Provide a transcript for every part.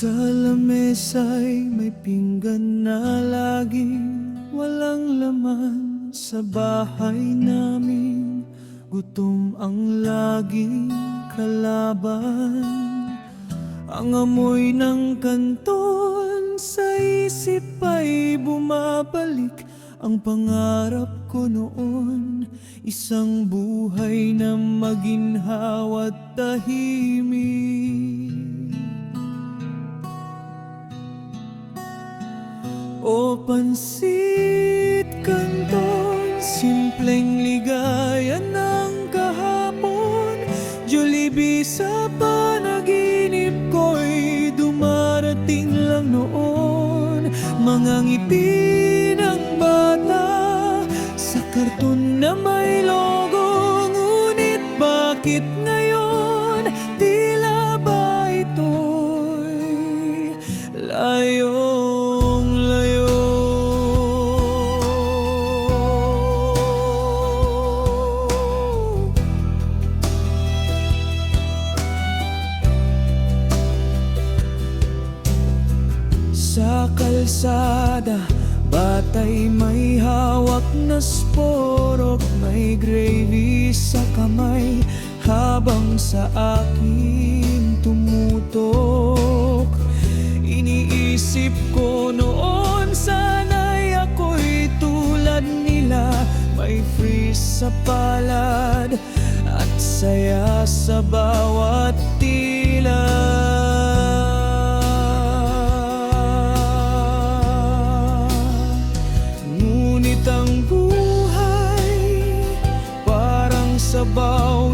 Sa lamesa'y may pinggan na laging walang laman Sa bahay namin. Gutom ang laging kalaban. Ang amoy ng kanton sa isip ay bumabalik. Ang pangarap ko noon Isang buhay na maginhawa at tahimik O pansit kanton, simpleng ligaya ng kahapon. Jollibee sa panaginip ko'y dumarating lang noon. Mga ngiti ng bata sa karton na may logo Ngunit bakit Sa kalsada, batay may hawak na sporok May gravy sa kamay habang sa akin tumutok. Iniisip ko noon sana'y ako'y tulad nila May freeze sa palad at saya sa bawat tila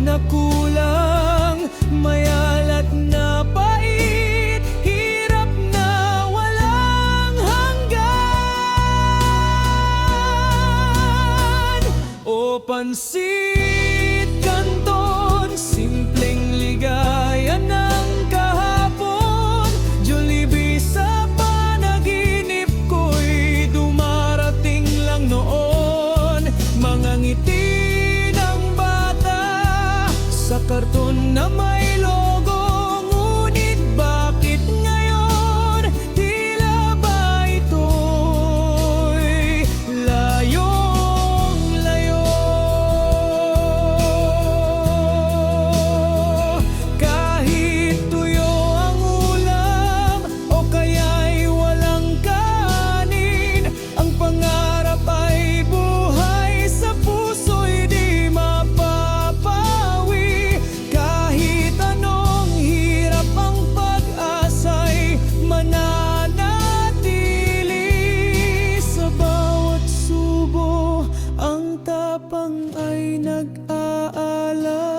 na kulang Mayalat na pait, hirap na walang hanggan. O pansin ay nag-aalala.